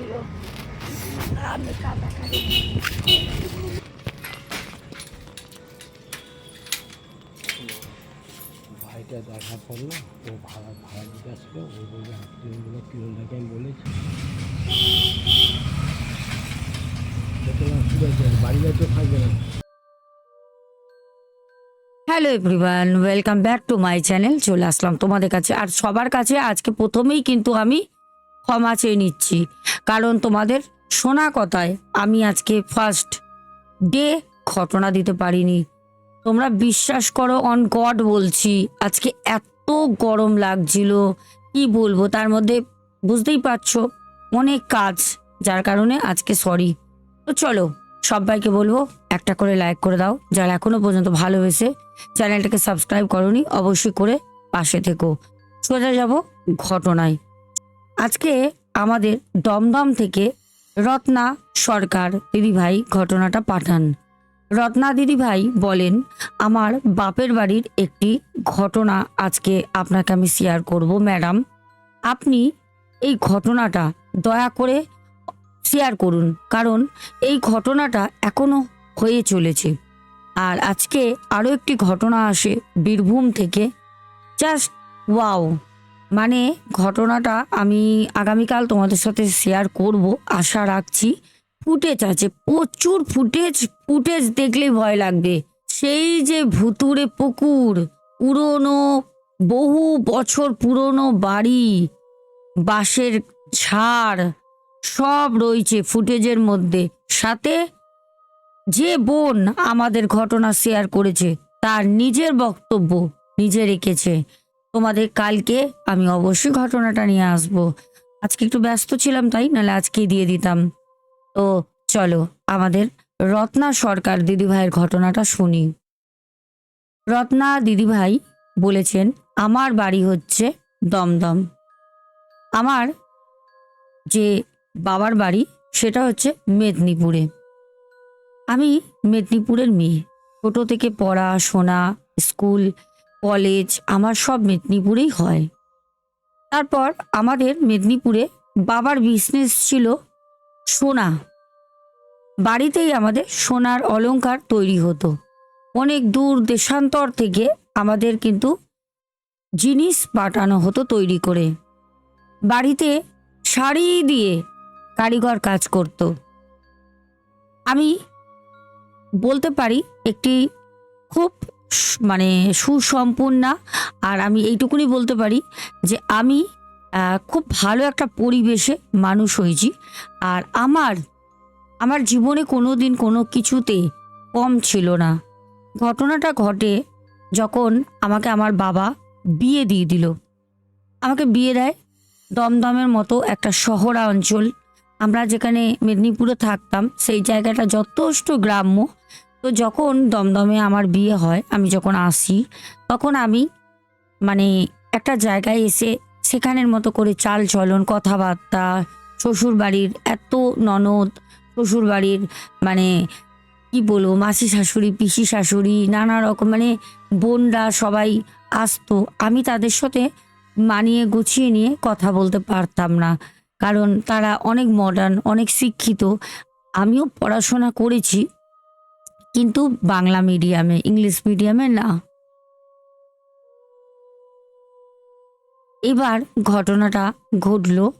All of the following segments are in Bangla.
দিল। আমি কাটাকাটি ভাইটা দেখা করল ও ভাড়া ভাড়া দিতে আসলো ও বলবে হাসপিটালগুলো কিরণটাকে আমি বলেছি। বাড়ি থাকবে না। Hello everyone welcome back to my channel চলে আসলাম তোমাদের কাছে। আর সবার কাছে আজকে প্রথমেই কিন্তু আমি ক্ষমা চেয়ে নিচ্ছি। কারণ তোমাদের শোনা কথায় আমি আজকে ফার্স্ট ডে ঘটনা দিতে পারিনি। তোমরা বিশ্বাস করো অন গড বলছি, আজকে এত গরম লাগছিল। কি বলব, তার মধ্যে বুঝতেই পারছ, অনেক কাজ, যার কারণে আজকে সরি তো চলো, সবাইকে বলব, একটা করে লাইক করে দাও। যারা এখনও পর্যন্ত ভালোবেসে চ্যানেলটাকে সাবস্ক্রাইব করনি, অবশ্যই করে পাশে থেকো। সোজা যাব ঘটনায়। আজকে আমাদের দমদম থেকে রত্না সরকার দিদিভাই ঘটনাটা পাঠান। রত্না দিদিভাই বলেন, আমার বাপের বাড়ির একটি ঘটনা আজকে আপনাকে আমি শেয়ার করব ম্যাডাম আপনি এই ঘটনাটা দয়া করে শেয়ার করুন, কারণ এই ঘটনাটা এখনও হয়ে চলেছে। আর আজকে আরও একটি ঘটনা আসে বীরভূম থেকে। জাস্ট ওয়াও মানে ঘটনাটা আমি আগামীকাল তোমাদের সাথে শেয়ার করব, আশা রাখছি। ফুটেজ আছে, প্রচুর ফুটেজ ফুটেজ দেখলেই ভয় লাগবে। সেই যে ভুতুরে পুকুর, পুরনো, বহু বছর পুরনো বাড়ি, বাঁশের ঝাড় সব রয়েছে ফুটেজের মধ্যে। সাথে যে বোন আমাদের ঘটনা শেয়ার করেছে, তার নিজের বক্তব্য নিজে রেখেছে। তোমাদের কালকে আমি অবশ্যই ঘটনাটা নিয়ে আসব। আজকে একটু ব্যস্ত ছিলাম তাই, নাহলে আজকেই দিয়ে দিতাম। তো চলো, আমাদের রত্না সরকার দিদিভাইয়ের ঘটনাটা শুনি। রত্না দিদিভাই বলেছেন, আমার বাড়ি হচ্ছে দমদম। আমার যে বাবার বাড়ি, সেটা হচ্ছে মেদিনীপুরে। আমি মেদিনীপুরের মেয়ে। ছোটো থেকে পড়াশোনা স্কুল কলেজ, আমার সব মেদিনীপুরেই হয়। তারপর আমাদের মেদিনীপুরে বাবার বিজনেস ছিল সোনা। বাড়িতেই আমাদের সোনার অলংকার তৈরি হতো। অনেক দূর দেশান্তর থেকে আমাদের কিন্তু জিনিস পাঠানো হতো তৈরি করে। বাড়িতে শাড়ি দিয়ে কারিগর কাজ করত। আমি বলতে পারি একটি খুব মানে সুসম্পন্না আর আমি এইটুকুনি বলতে পারি যে আমি খুব ভালো একটা পরিবেশে মানুষ হয়েছি। আর আমার আমার জীবনে কোনো দিন কোনো কিছুতে কম ছিল না। ঘটনাটা ঘটে যখন আমাকে আমার বাবা বিয়ে দিয়ে দিল। আমাকে বিয়ে দেয় দমদমের মতো একটা শহরা অঞ্চল আমরা যেখানে মেদিনীপুরে থাকতাম, সেই জায়গাটা যথেষ্ট গ্রাম্য। তো যখন দমদমে আমার বিয়ে হয়, আমি যখন আসি, তখন আমি মানে একটা জায়গায় এসে সেখানের মতো করে চাল চলন, কথাবার্তা শ্বশুর বাড়ির এত ননদ শ্বশুর বাড়ির মানে কি বলব, মাসি শাশুড়ি, পিসি শাশুড়ি, নানা রকম মানে বোনরা সবাই আসতো। আমি তাদের সাথে মানিয়ে গুছিয়ে নিয়ে কথা বলতে পারতাম না, কারণ তারা অনেক মডার্ন অনেক শিক্ষিত। আমিও পড়াশোনা করেছি কিন্তু বাংলা মিডিয়ামে, ইংলিশ মিডিয়ামে না। এবার ঘটনাটা ঘটলো।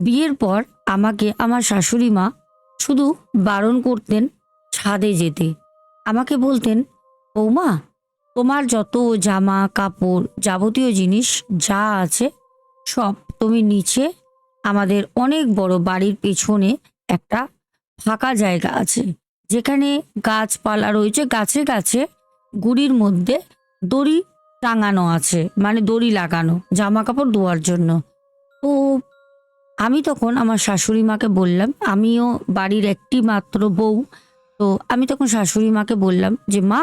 বিয়ের পর আমাকে, আমার শাশুড়ি মা শুধু বারণ করতেন ছাদে যেতে। আমাকে বলতেন, বৌমা, তোমার যত জামা, কাপড় যাবতীয় জিনিস যা আছে সব তুমি নিচে, আমাদের অনেক বড় বাড়ির পেছনে একটা ফাঁকা জায়গা আছে। যেখানে গাছপালা রয়েছে, গাছে গাছে গুড়ির মধ্যে দড়ি টাঙানো আছে মানে দড়ি লাগানো জামা কাপড় ধোয়ার জন্য। তো আমি তখন আমার শাশুড়ি মাকে বললাম, আমিও বাড়ির একটি মাত্র বউ, তো আমি তখন শাশুড়ি মাকে বললাম যে, মা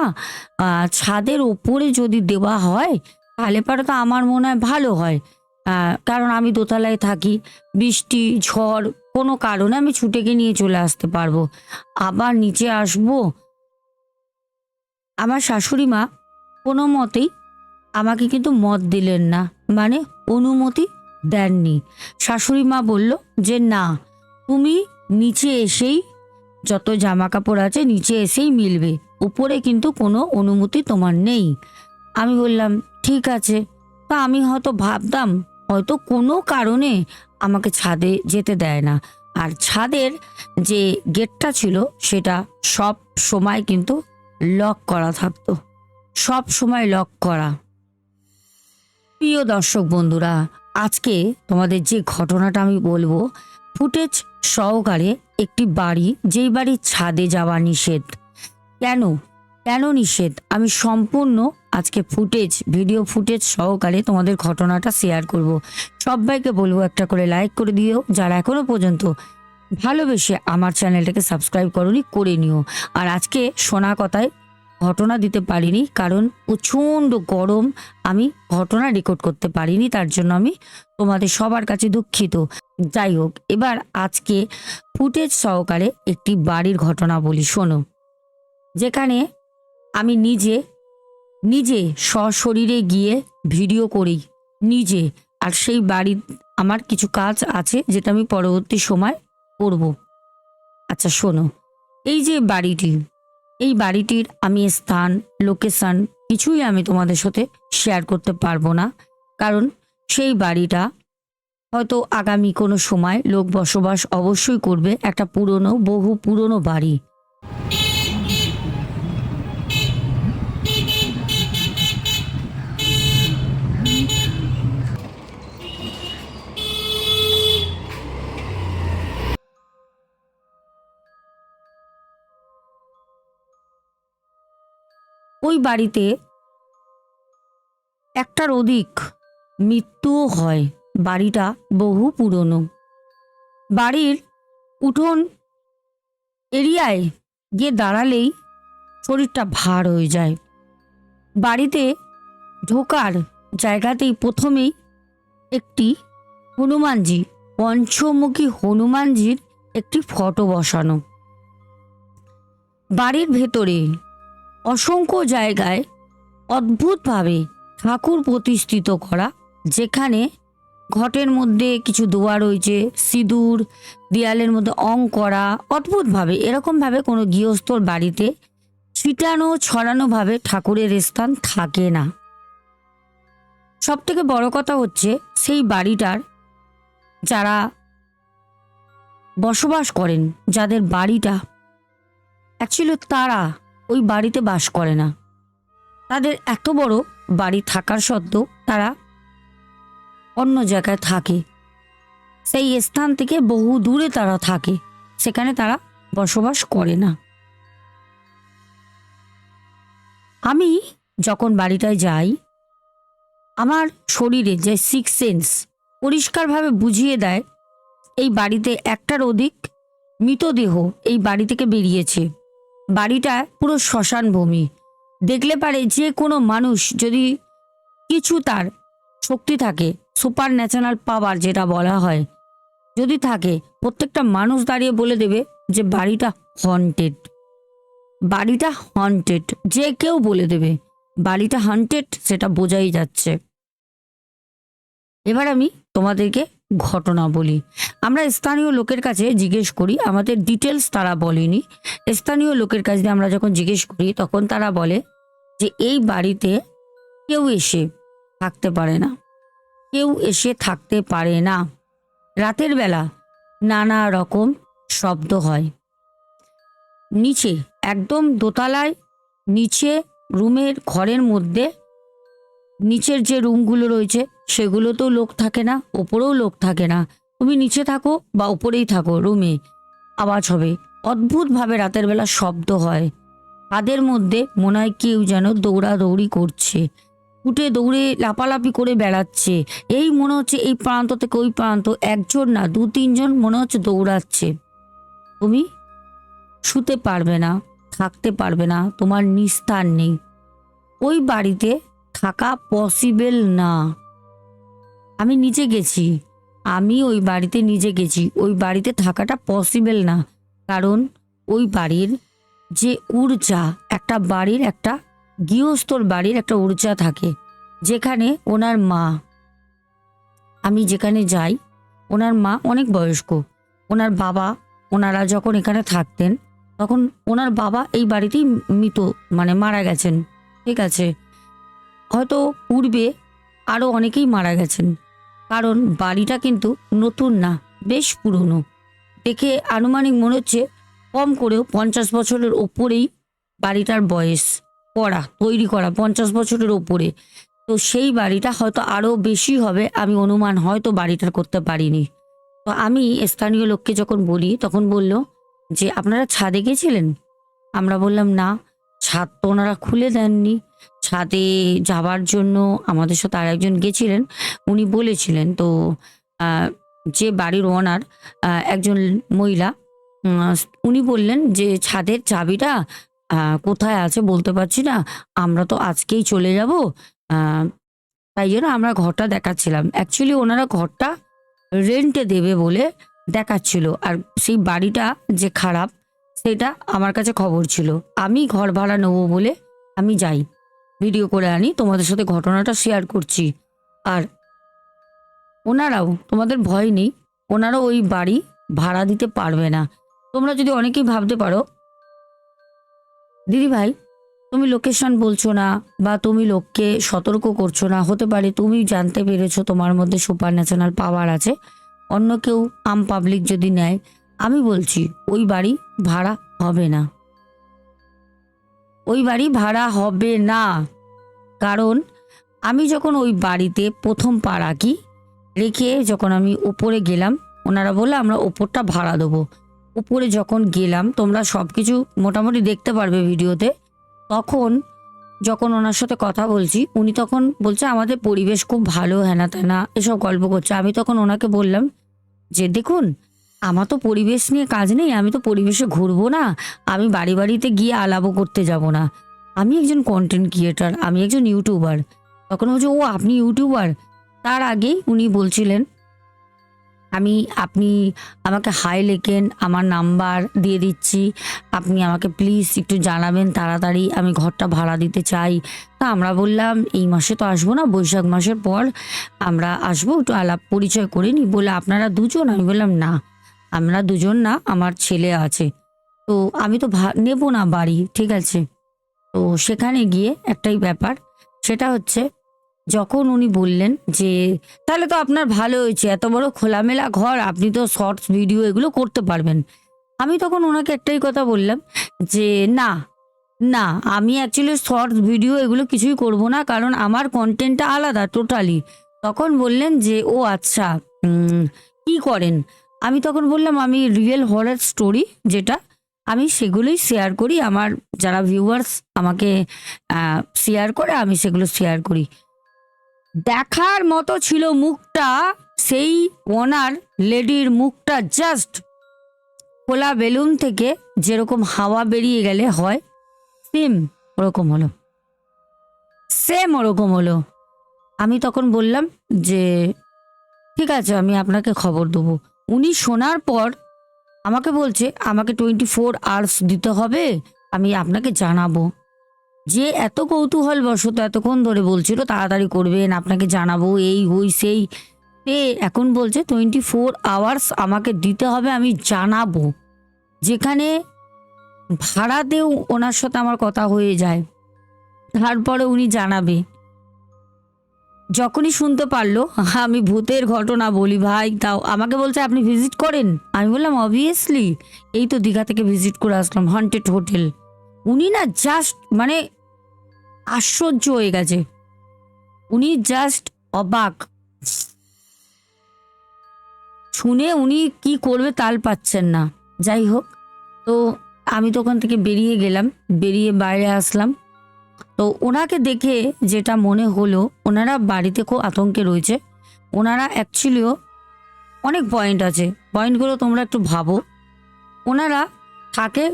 ছাদের ওপরে যদি দেওয়া হয়, তাহলে পরে তো আমার মনে হয় ভালো হয়। কারণ আমি দোতলায় থাকি, বৃষ্টি, ঝড়, কোনো কারণে আমি ছুটে গিয়ে নিয়ে চলে আসতে পারব। আবার নিচে আসব। আমার শাশুড়ি মা কোনো মতেই আমাকে কিন্তু মত দিলেন না মানে অনুমতি দেননি। শাশুড়ি মা বলল যে, না, তুমি নিচে এসেই যত জামা কাপড় আছে নিচে এসেই মিলবে, উপরে কিন্তু কোনো অনুমতি তোমার নেই। আমি বললাম, ঠিক আছে। তা আমি হয়তো ভাবতাম হয়তো কোনো কারণে আমাকে ছাদে যেতে দেয় না। আর ছাদের যে গেটটা ছিল, সেটা সব সময় কিন্তু লক করা থাকতো। সব সময় লক করা। প্রিয় দর্শক বন্ধুরা, আজকে তোমাদের যে ঘটনাটা আমি বলব, ফুটেজ সহকারে একটি বাড়ি, যেই বাড়ির ছাদে যাওয়া নিষেধ। কেন? কেন নিষেধ? আমি সম্পূর্ণ আজকে ফুটেজ ভিডিও ফুটেজ সহকারে তোমাদের ঘটনাটা শেয়ার করব। সবাইকে বলব একটা করে লাইক করে দিও, যারা এখনও পর্যন্ত ভালোবেসে আমার চ্যানেলটাকে সাবস্ক্রাইব করনি, করে নিও। আর আজকে শোনা কথায় ঘটনা দিতে পারিনি, কারণ প্রচণ্ড গরম, আমি ঘটনা রেকর্ড করতে পারিনি, তার জন্য আমি তোমাদের সবার কাছে দুঃখিত। যাই হোক, এবার আজকে ফুটেজ সহকারে একটি বাড়ির ঘটনা বলি, শোনো। যেখানে আমি নিজে নিজে সশরীরে গিয়ে ভিডিও করি, নিজে। আর সেই বাড়ির আমার কিছু কাজ আছে যেটা আমি পরবর্তী সময় করব। আচ্ছা শোনো। এই যে বাড়িটি, এই বাড়িটির আমি স্থান, লোকেশন কিছুই আমি তোমাদের সাথে শেয়ার করতে পারব না। কারণ সেই বাড়িটা হয়তো আগামী কোনো সময় লোক বসবাস অবশ্যই করবে একটা পুরনো, বহু পুরনো বাড়ি। ওই বাড়িতে একটার অধিক মৃত্যুও হয়। বাড়িটা বহু পুরনো। বাড়ির উঠোন এরিয়ায় গিয়ে দাঁড়ালেই শরীরটা ভার হয়ে যায়। বাড়িতে ঢোকার জায়গাতেই প্রথমেই একটি হনুমানজি, পঞ্চমুখী হনুমানজির একটি ফটো বসানো। বাড়ির ভেতরে অসংখ্য জায়গায় অদ্ভুতভাবে ঠাকুর প্রতিষ্ঠিত করা, যেখানে ঘটের মধ্যে কিছু দোয়া রয়েছে, সিঁদুর, দেয়ালের মধ্যে অং করা, অদ্ভুতভাবে, এরকমভাবে কোনো গৃহস্থর বাড়িতে ছিটানো, ছড়ানোভাবে ঠাকুরের স্থান থাকে না। সব থেকে বড় কথা হচ্ছে, সেই বাড়িটার যারা বসবাস করেন, যাদের বাড়িটা অ্যাকচুয়ালি তারা ওই বাড়িতে বাস করে না। তাদের এত বড় বাড়ি থাকার সত্ত্বেও তারা অন্য জায়গায় থাকে। সেই স্থান থেকে বহু দূরে তারা থাকে, সেখানে তারা বসবাস করে না। আমি যখন বাড়িটায় যাই, আমার শরীরে যে সিক্স সেন্স পরিষ্কারভাবে বুঝিয়ে দেয়, এই বাড়িতে একটার অধিক মৃতদেহ এই বাড়ি থেকে বেরিয়েছে। বাড়িটা পুরো শ্মশান ভূমি। দেখলে পারে যে কোনো মানুষ যদি কিছু তার শক্তি থাকে সুপার ন্যাচারাল পাওয়ার যেটা বলা হয়, যদি থাকে, প্রত্যেকটা মানুষ দাঁড়িয়ে বলে দেবে যে বাড়িটা হন্টেড বাড়িটা হন্টেড যে কেউ বলে দেবে, বাড়িটা হন্টেড সেটা বোঝাই যাচ্ছে। এবার আমি তোমাদেরকে ঘটনা বলি। আমরা স্থানীয় লোকের কাছে জিজ্ঞেস করি, আমাদের ডিটেলস তারা বলেনি। স্থানীয় লোকের কাছে আমরা যখন জিজ্ঞেস করি, তখন তারা বলে যে, এই বাড়িতে কেউ এসে থাকতে পারে না। কেউ এসে থাকতে পারে না। রাতের বেলা নানা রকম শব্দ হয়। নিচে, একদম দোতলায়, নিচে রুমের ঘরের মধ্যে, নিচের যে রুমগুলো রয়েছে সেগুলোতেও লোক থাকে না, ওপরেও লোক থাকে না। তুমি নিচে থাকো বা ওপরেই থাকো রুমে। আওয়াজ হবে। অদ্ভুতভাবে রাতের বেলা শব্দ হয়। তাদের মধ্যে মনে হয় কেউ যেন দৌড়াদৌড়ি করছে। উঠে দৌড়ে লাপালাপি করে বেড়াচ্ছে। এই মনে হচ্ছে এই প্রান্ত থেকে ওই প্রান্ত। একজন না, দু, তিনজন মনে হচ্ছে দৌড়াচ্ছে। তুমি শুতে পারবে না, থাকতে পারবে না, তোমার নিস্তার নেই। ওই বাড়িতে থাকা পসিবল না। আমি নিজে গেছি। আমি ওই বাড়িতে নিজে গেছি। ওই বাড়িতে থাকাটা পসিবল না। কারণ ওই বাড়ির যে ঊর্জা, একটা বাড়ির একটা গৃহস্থর বাড়ির একটা ঊর্জা থাকে। যেখানে ওনার মা, আমি যেখানে যাই, ওনার মা অনেক বয়স্ক। ওনার বাবা, ওনারা যখন এখানে থাকতেন, তখন ওনার বাবা এই বাড়িতেই মৃত মানে মারা গেছেন। ঠিক আছে? হয়তো পূর্বে আরও অনেকেই মারা গেছেন। কারণ বাড়িটা কিন্তু নতুন না, বেশ পুরনো। দেখে আনুমানিক মনে হচ্ছে কম করেও পঞ্চাশ বছরের ওপরেই বাড়িটার বয়স করা তৈরি করা পঞ্চাশ বছরের ওপরে। তো সেই বাড়িটা হয়তো আরও বেশি হবে, আমি অনুমান হয়তো বাড়িটার করতে পারিনি। তো আমি স্থানীয় লোককে যখন বলি, তখন বলল যে, আপনারা ছাদে গেছিলেন? আমরা বললাম, না, ছাদ তো ওনারা খুলে দেননি। ছাদে যাবার জন্য আমাদের সাথে আর একজন গেছিলেন, উনি বলেছিলেন, তো যে বাড়ির ওনার একজন মহিলা উনি বললেন যে ছাদের চাবিটা কোথায় আছে বলতে পারছি না, আমরা তো আজকেই চলে যাব তাই জন্য আমরা ঘরটা দেখাচ্ছিলাম। অ্যাকচুয়ালি ওনারা ঘরটা রেন্টে দেবে বলে দেখাচ্ছিল, আর সেই বাড়িটা যে খারাপ, সেটা আমার কাছে খবর ছিল। আমি ঘর ভাড়া নেব বলে আমি যাই। ভিডিও করে আনি, তোমাদের সাথে ঘটনাটা শেয়ার করছি। আর ওনারাও, তোমাদের ভয় নেই ওনারাও ওই বাড়ি ভাড়া দিতে পারবে না। তোমরা যদি অনেকেই ভাবতে পারো, দিদি ভাই, তুমি লোকেশন বলছো না, বা তুমি লোককে সতর্ক করছ না, হতে পারে তুমি জানতে পেরেছ তোমার মধ্যে সুপার ন্যাশনাল পাওয়ার আছে, অন্য কেউ আম পাবলিক যদি নেয়, আমি বলছি, ওই বাড়ি ভাড়া হবে না। ওই বাড়ি ভাড়া হবে না। কারণ আমি যখন ওই বাড়িতে প্রথম পা রাখি, রেখে যখন আমি ওপরে গেলাম, ওনারা বলে আমরা ওপরটা ভাড়া দেবো। উপরে যখন গেলাম, তোমরা সব কিছু মোটামুটি দেখতে পারবে ভিডিওতে। তখন যখন ওনার সাথে কথা বলছি, উনি তখন বলছে, আমাদের পরিবেশ খুব ভালো হ্যানা ত্যানা এসব গল্প করছে। আমি তখন ওনাকে বললাম যে, দেখুন আমার তো পরিবেশ নিয়ে কাজ নেই, আমি তো পরিবেশে ঘুরবো না, আমি বাড়ি বাড়িতে গিয়ে আলাপও করতে যাব না। আমি একজন কন্টেন্ট ক্রিয়েটার আমি একজন ইউটিউবার তখন বলছে, ও, আপনি ইউটিউবার তার আগেই উনি বলছিলেন, আমি, আপনি আমাকে হাই লেখেন, আমার নাম্বার দিয়ে দিচ্ছি, আপনি আমাকে প্লিজ একটু জানাবেন তাড়াতাড়ি, আমি ঘরটা ভাড়া দিতে চাই। তা আমরা বললাম, এই মাসে তো আসব না, বৈশাখ মাসের পর আমরা আসব, একটু আলাপ পরিচয় করে নি বলে, আপনারা দুজন? আমি বললাম, না। আমরা দুজন না, আমার ছেলে আছে। তো আমি তো নেব না বাড়ি, ঠিক আছে? তো সেখানে গিয়ে একটাই ব্যাপার, সেটা হচ্ছে যখন উনি বললেন যে, তাহলে তো আপনার ভালো হয়েছে, এত বড় খোলামেলা ঘর, আপনি তো শর্টস, ভিডিও এগুলো করতে পারবেন। আমি তখন ওনাকে একটাই কথা বললাম যে, না না, আমি অ্যাকচুয়ালি শর্টস, ভিডিও এগুলো কিছুই করব না, কারণ আমার কন্টেন্টটা আলাদা টোটালি তখন বললেন যে, ও আচ্ছা কি করেন? আমি তখন বললাম, আমি রিয়েল হরার স্টোরি যেটা, আমি সেগুলোই শেয়ার করি। আমার যারা ভিউয়ার্স আমাকে শেয়ার করে, আমি সেগুলো শেয়ার করি। দেখার মতো ছিল মুখটা, সেই ওনার লেডির মুখটা জাস্ট খোলা বেলুন থেকে যেরকম হাওয়া বেরিয়ে গেলে হয় সেম ওরকম হলো। সেম ওরকম হলো। আমি তখন বললাম যে, ঠিক আছে, আমি আপনাকে খবর দেবো। উনি শোনার পর আমাকে বলছে, আমাকে টোয়েন্টি ফোর আওয়ার্স দিতে হবে, আমি আপনাকে জানাব। যে এত কৌতূহল বশত এতক্ষণ ধরে বলছিল, তাড়াতাড়ি করবেন, আপনাকে জানাব, এই, ওই, সেই। সে এখন বলছে টোয়েন্টি ফোর আওয়ার্স আমাকে দিতে হবে, আমি জানাব। যেখানে ভাড়াতেও ওনার সাথে আমার কথা হয়ে যায়। তারপরে উনি জানাবে। যখনই শুনতে পারল, আমি ভূতের ঘটনা বলি, ভাই তাও আমাকে বলছে, আপনি ভিজিট করেন? আমি বললাম অবভিয়াসলি এই তো দীঘা থেকে ভিজিট করে আসলাম হন্টেড হোটেল উনি না জাস্ট মানে আশ্চর্য হয়ে গেছে। উনি জাস্ট অবাক। শুনে উনি কি করবে তাল পাচ্ছেন না। যাই হোক, তো আমি তো ওখান থেকে বেরিয়ে গেলাম, বেরিয়ে বাইরে আসলাম। তো ওনাকে দেখে যেটা মনে হলো, ওনারা বাড়িতে খুব আতঙ্কে রয়েছে। ওনারা অ্যাকচুয়ালিও অনেক পয়েন্ট আছে। পয়েন্টগুলো তোমরা একটু ভাবো। ওনারা থাকে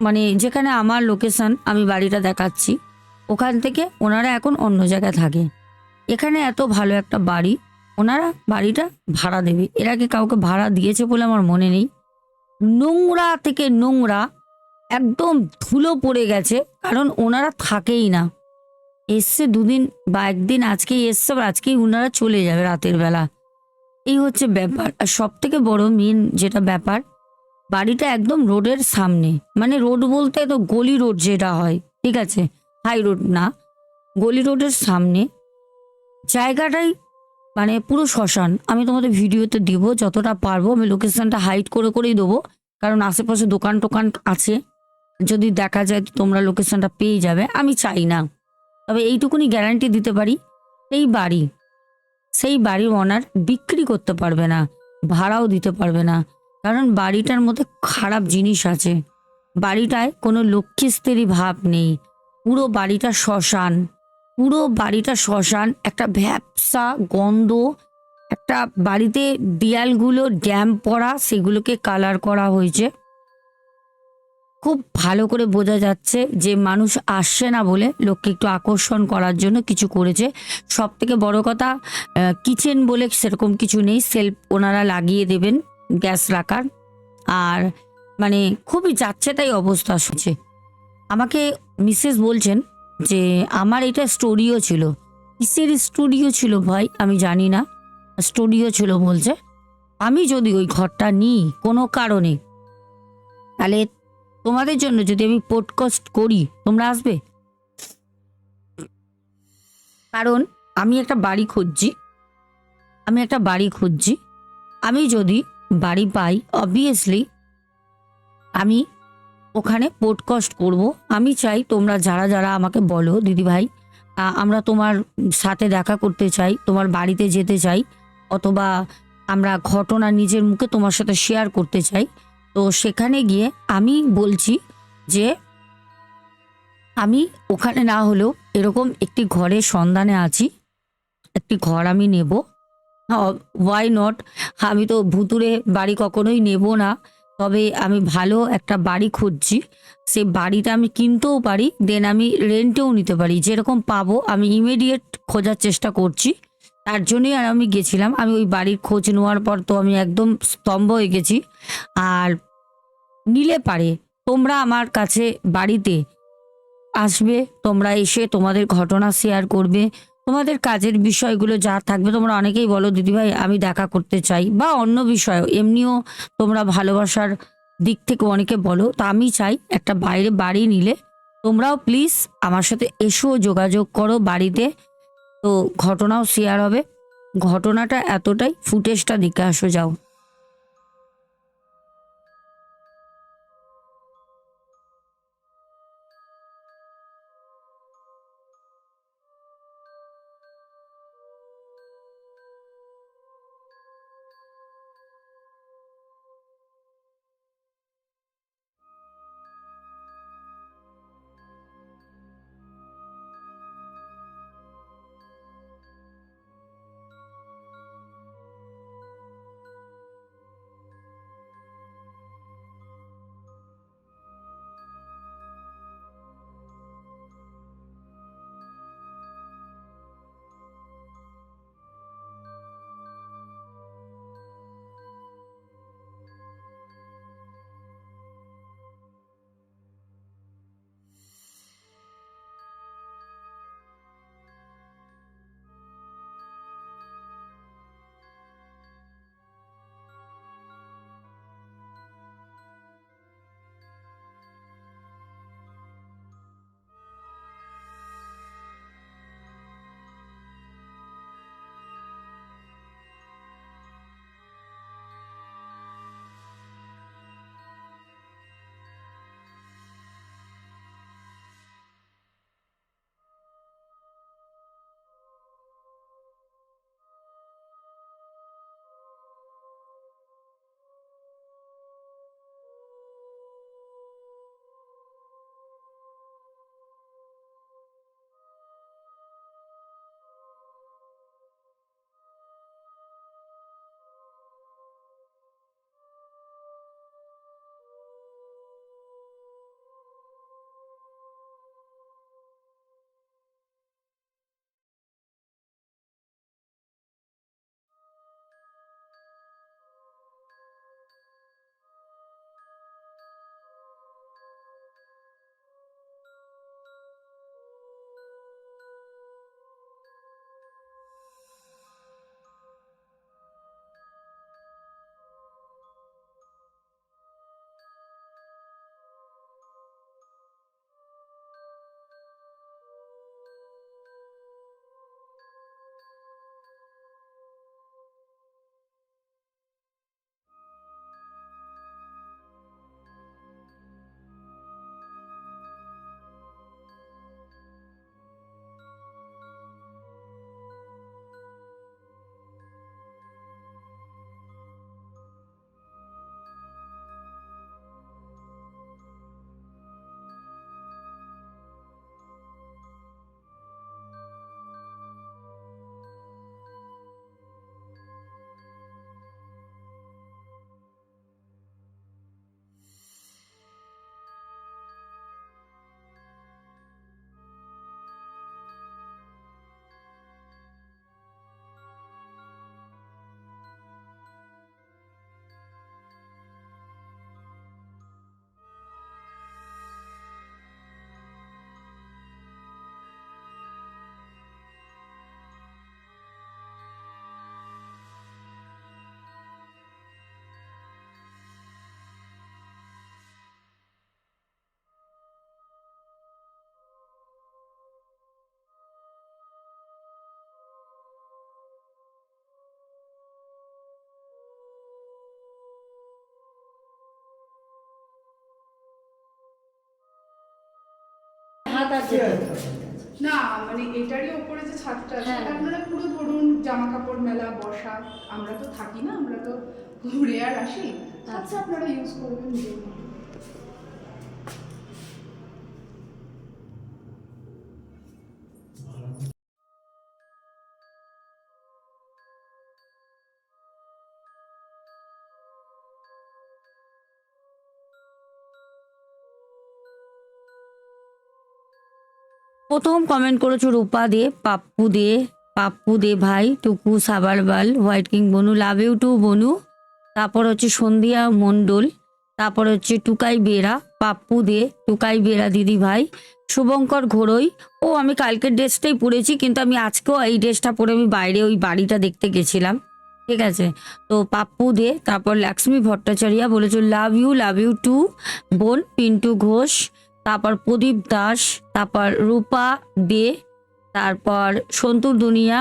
মানে যেখানে আমার লোকেশন আমি বাড়িটা দেখাচ্ছি, ওখান থেকে ওনারা এখন অন্য জায়গায় থাকে। এখানে এত ভালো একটা বাড়ি, ওনারা বাড়িটা ভাড়া দেবে। এর আগে কাউকে ভাড়া দিয়েছে বলে আমার মনে নেই। নোংরা থেকে নোংরা একদম ধুলো পড়ে গেছে, কারণ ওনারা থাকেই না। এসছে দুদিন বা একদিন আজকেই এসছে, আবার আজকেই ওনারা চলে যাবে রাতের বেলা। এই হচ্ছে ব্যাপার। আর সব থেকে বড় মেন যেটা ব্যাপার, বাড়িটা একদম রোডের সামনে। মানে রোড বলতে তো গলি রোড যেটা হয়, ঠিক আছে? হাই রোড না, গলি রোডের সামনে। জায়গাটাই মানে পুরো শ্মশান। আমি তোমাদের ভিডিওতে দিব, যতটা পারব আমি লোকেশনটা হাইড করে করেই দেবো। কারণ আশেপাশে দোকান টোকান আছে। যদি দেখা যায় তো তোমরা লোকেশনটা পেয়ে যাবে, আমি চাই না। তবে এইটুকুনি গ্যারান্টি দিতে পারি এই বাড়ি, সেই বাড়ির ওনার বিক্রি করতে পারবে না, ভাড়াও দিতে পারবে না, কারণ বাড়িটার মধ্যে খারাপ জিনিস আছে। বাড়িটায় কোনো লক্ষ্মী স্ত্রী ভাব নেই, পুরো বাড়িটা শ্মশান, পুরো বাড়িটা শ্মশান, একটা ভ্যাপসা গন্ধ, একটা বাড়িতে দেয়ালগুলো, ড্যাম পড়া, সেগুলোকে কালার করা হয়েছে। খুব ভালো করে বোঝা যাচ্ছে যে মানুষ আসছে না বলে লোককে একটু আকর্ষণ করার জন্য কিছু করেছে। সব থেকে বড় কথা কিচেন বলে সেরকম কিছু নেই সেলফ ওনারা লাগিয়ে দেবেন গ্যাস রাখার। আর মানে খুবই যাচ্ছে তাই অবস্থা হচ্ছে আমাকে মিসেস বলছেন যে, আমার এটা স্টুডিও ছিল। কিসের স্টুডিও ছিল ভাই? আমি জানি না। স্টুডিও ছিল বলছে, আমি যদি ওই ঘরটা নিই কোনো কারণে, তাহলে তোমাদের জন্য যদি আমি পডকাস্ট করি, তোমরা আসবে? কারণ আমি একটা বাড়ি খুঁজছি। আমি একটা বাড়ি খুঁজছি। আমি যদি বাড়ি পাই অবভিয়াসলি আমি ওখানে পডকাস্ট করব। আমি চাই তোমরা যারা যারা আমাকে বলো, দিদিভাই আমরা তোমার সাথে দেখা করতে চাই, তোমার বাড়িতে যেতে চাই, অথবা আমরা ঘটনা নিজের মুখে তোমার সাথে শেয়ার করতে চাই তো সেখানে গিয়ে আমি বলছি যে আমি ওখানে না হলেও এরকম একটি ঘরের সন্ধানে আছি। একটি ঘর আমি নেব। ওয়াই নট আমি তো ভুতুরে বাড়ি কখনোই নেব না। তবে আমি ভালো একটা বাড়ি খুঁজছি। সে বাড়িটা আমি কিনতেও পারি দেন আমি রেন্টেও নিতে পারি। যেরকম পাবো, আমি ইমিডিয়েট খোঁজার চেষ্টা করছি। তার জন্যই আর আমি গেছিলাম। আমি ওই বাড়ির খোঁজ নেওয়ার পর তো আমি একদম স্তম্ভ হয়ে গেছি। আর নিলে পারে, তোমরা আমার কাছে বাড়িতে আসবে, তোমরা এসে তোমাদের ঘটনা শেয়ার করবে। তোমাদের কাজের বিষয়গুলো যা থাকবে, তোমরা অনেকেই বলো, দিদিভাই, আমি দেখা করতে চাই। বা অন্য বিষয় এমনিও তোমরা ভালোবাসার দিক থেকে অনেকে বলো, তা আমি চাই একটা বাইরে বাড়ি নিলে। তোমরাও প্লিজ আমার সাথে এসো, যোগাযোগ করো বাড়িতে। তো ঘটনাও শেয়ার হবে। ঘটনাটা এতটাই ফুটেজটা দেখে আসো যাও। ছাতার না মানে এটারই ওপরে যে ছাদটা আছে হ্যাঁ। আপনারা পুরো ধরুন জামা কাপড় মেলা বসা আমরা তো থাকি না আমরা তো ঘুরে আর আসি আচ্ছা আপনারা ইউজ করবেন নিজের মতো। প্রথম কমেন্ট করেছ রূপা দে পাপ্পু দে পাপ্পু দে ভাই টুকু সাবারবাল হোয়াইট কিং বনু, লাভ ইউ টু বনু। তারপর হচ্ছে সন্ধিয়া মণ্ডল, তারপর হচ্ছে টুকাই বেরা, পাপ্পু দে টুকাই বেরা দিদি ভাই, শুভঙ্কর ঘোড়ই। ও, আমি কালকের ড্রেসটাই পরেছি, কিন্তু আমি আজকেও এই ড্রেসটা পরে আমি বাইরে ওই বাড়িটা দেখতে গেছিলাম। ঠিক আছে? তো পাপ্পু দে তারপর লক্ষ্মী ভট্টাচার্য বলেছ love you love you too বোন, পিন্টু ঘোষ তারপর প্রদীপ দাস, তারপর রূপা দে, তারপর সন্তুর দুনিয়া,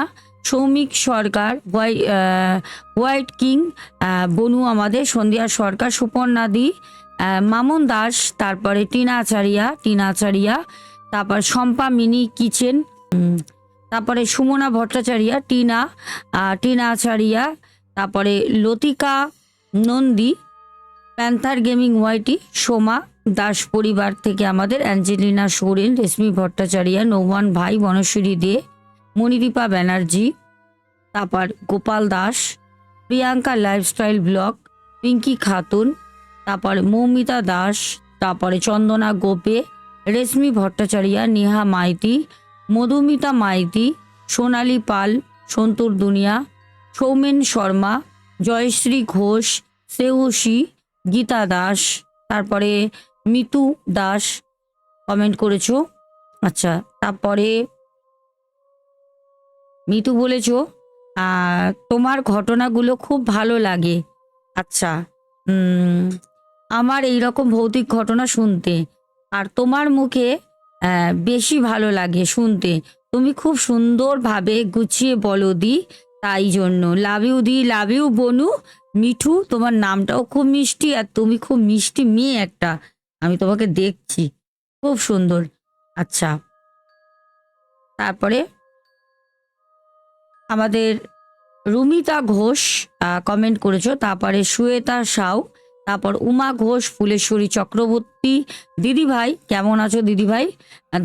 Soumik Sarkar, why white king বনু আমাদের, সন্ধ্যা সরকার, সুপর্ণা দি মামুন দাস, তারপরে টিনা আচারিয়া টিনা আচারিয়া, তারপর শম্পা মিনি কিচেন তারপরে সুমনা ভট্টাচারিয়া, টিনা টিনা আচারিয়া, তারপরে Latika Nandi panther gaming YT, Soma, Das পরিবার থেকে আমাদের অ্যাঞ্জেলিনা সোরেন, রেশমি ভট্টাচার্য নৌমান ভাই বনশ্বরী দে, মণিদীপা ব্যানার্জি, তারপর গোপাল দাস, প্রিয়াঙ্কা লাইফস্টাইল ব্লগ, পিঙ্কি খাতুন, তারপর মৌমিতা দাস, তারপরে চন্দনা গোপে, রেশমি ভট্টাচার্য, নেহা মাইতি, মধুমিতা মাইতি, সোনালী পাল, সন্তুর দুনিয়া, সৌমেন শর্মা, জয়শ্রী ঘোষ সেউসি গীতা দাস, তারপরে মিতু দাস কমেন্ট করেছ। আচ্ছা তারপরে মিতু বলেছ তোমার ঘটনাগুলো খুব ভালো লাগে। আচ্ছা আমার এই রকম ভৌতিক ঘটনা শুনতে আর তোমার মুখে বেশি ভালো লাগে শুনতে। তুমি খুব সুন্দরভাবে গুছিয়ে বলো দি তাই জন্য। লাভিউ দি লাভ ইউ বনু। মিঠু, তোমার নামটাও খুব মিষ্টি আর তুমি খুব মিষ্টি মেয়ে একটা। আমি তোমাকে দেখছি। খুব সুন্দর। আচ্ছা। তারপরে আমাদের রুমিতা ঘোষ কমেন্ট করেছ। তারপরে সুয়েতা সাউ। তারপর উমা ঘোষ, ফুলেশ্বরী চক্রবর্তী। দিদি ভাই কেমন আছো দিদি ভাই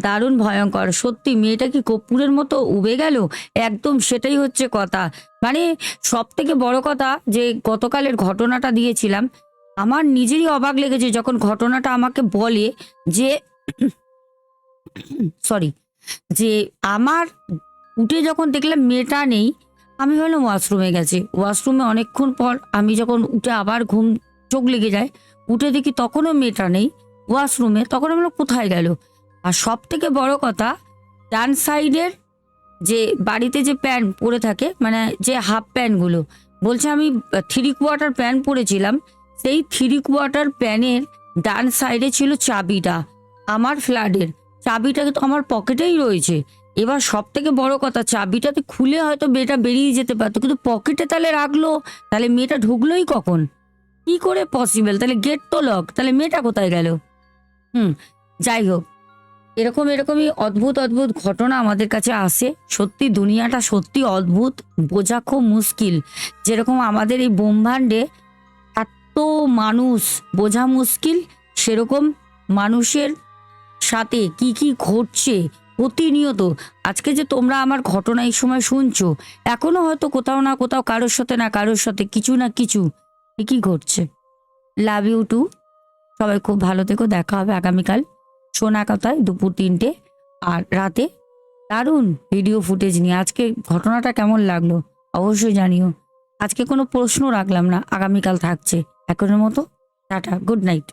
দারুণ ভয়ঙ্কর, সত্যি মেয়েটা কি কর্পূরের মতো উবে গেল? একদম সেটাই হচ্ছে কথা। মানে সব থেকে বড় কথা যে গতকালের ঘটনাটা দিয়েছিলাম, আমার নিজেরই অবাক লেগেছে যখন ঘটনাটা আমাকে বলে যে, সরি, যে আমার উঠে যখন দেখলাম মেয়েটা নেই, আমি ভাবলাম ওয়াশরুমে গেছে। ওয়াশরুমে অনেকক্ষণ পর আমি যখন উঠে আবার ঘুম চোখ লেগে যায়। উঠে দেখি তখনও মেয়েটা নেই। ওয়াশরুমে। তখন আমি বললাম, কোথায় গেল? আর সব থেকে বড় কথা ডান সাইডের যে বাড়িতে যে প্যান্ট পরে থাকে মানে যে হাফ প্যান্টগুলো বলছে আমি থ্রি কোয়ার্টার প্যান্ট পরেছিলাম। সেই থ্রি কোয়ার্টার প্যানের ডান সাইডে ছিল চাবিটা আমার ফ্ল্যাটের। চাবিটা তো আমার পকেটেই রয়েছে। এবার সব থেকে বড় কথা চাবিটাতে খুলে হয়তো মেয়েটা বেরিয়ে যেতে পারতো কিন্তু পকেটে তাহলে রাখল। তাহলে মেয়েটা ঢুকলোই কখন? কি করে পসিবল তাহলে গেট তো লক তাহলে মেয়েটা কোথায় গেল? হুম, যাই হোক। এরকম, এরকমই অদ্ভুত অদ্ভুত ঘটনা আমাদের কাছে আসে। সত্যি দুনিয়াটা সত্যি অদ্ভুত, বোঝা খুব মুশকিল। যেরকম আমাদের এই ব্রহ্মাণ্ডে এত মানুষ, বোঝা মুশকিল, সেরকম মানুষের সাথে কি কি ঘটছে প্রতিনিয়ত। আজকে যে তোমরা আমার ঘটনা এই সময় শুনছো, এখনও হয়তো কোথাও না কোথাও কারোর সাথে না কারোর সাথে কিছু না কিছু কি ঘটছে? লাভ ইউ টু সবাই খুব ভালো থেকো, দেখা হবে আগামীকাল সোনা কথায় দুপুর তিনটে আর রাতে। দারুণ ভিডিও ফুটেজ নিয়ে আজকে ঘটনাটা কেমন লাগল অবশ্যই জানিও। আজকে কোনো প্রশ্ন রাখলাম না, আগামীকাল থাকছে। এখনের মতো, টাটা গুড নাইট